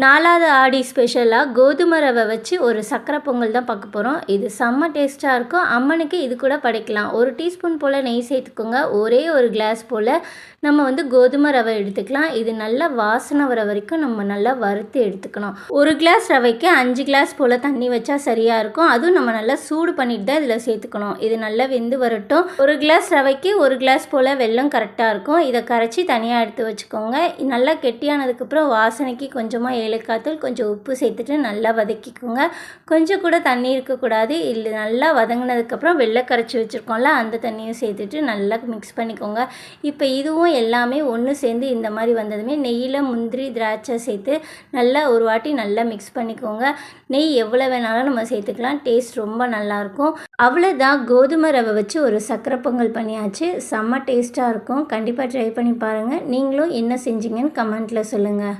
நாலாவது ஆடி ஸ்பெஷலாக கோதுமை ரவை வச்சு ஒரு சக்கரை பொங்கல் தான் பார்க்க போகிறோம் இது செம்ம டேஸ்ட்டாக இருக்கும். அம்மனுக்கு இது கூட படைக்கலாம். ஒரு டீஸ்பூன் போல் நெய் சேர்த்துக்கோங்க. ஒரே ஒரு கிளாஸ் போல் நம்ம வந்து கோதுமை ரவை எடுத்துக்கலாம். இது நல்லா வாசனை வர வரைக்கும் நம்ம நல்லா வறுத்து எடுத்துக்கணும். ஒரு கிளாஸ் ரவைக்கு அஞ்சு கிளாஸ் போல் தண்ணி வச்சா சரியாக இருக்கும். அதுவும் நம்ம நல்லா சூடு பண்ணிட்டு தான் இதில் சேர்த்துக்கணும். இது நல்லா வெந்து வரட்டும். ஒரு கிளாஸ் ரவைக்கு ஒரு கிளாஸ் போல் வெல்லம் கரெக்டாக இருக்கும். இதை கரைச்சி தனியாக எடுத்து வச்சுக்கோங்க. நல்லா கெட்டியானதுக்கப்புறம் வாசனைக்கு கொஞ்சமாக ஏலக்காய்த்தூள் கொஞ்சம் உப்பு சேர்த்துட்டு நல்லா வதக்கிக்கோங்க. கொஞ்சம் கூட தண்ணி இருக்கக்கூடாது. இல்லை நல்லா வதங்கினதுக்கப்புறம் வெள்ளை கரைச்சி வச்சுருக்கோம்ல அந்த தண்ணியும் சேர்த்துட்டு நல்லா மிக்ஸ் பண்ணிக்கோங்க. இப்போ இதுவும் எல்லாமே ஒன்று சேர்ந்து இந்த மாதிரி வந்ததுமே நெய்யில் முந்திரி திராட்சை சேர்த்து நல்லா ஒரு வாட்டி நல்லா மிக்ஸ் பண்ணிக்கோங்க. நெய் எவ்வளோ வேணாலும் நம்ம சேர்த்துக்கலாம். டேஸ்ட் ரொம்ப நல்லாயிருக்கும். அவ்வளோதான் கோதுமை ரவை வச்சு ஒரு சக்கரை பொங்கல் பண்ணியாச்சு. செம்ம டேஸ்ட்டாக இருக்கும். கண்டிப்பாக ட்ரை பண்ணி பாருங்கள் நீங்களும் என்ன செஞ்சீங்கன்னு கமெண்ட்டில் சொல்லுங்கள்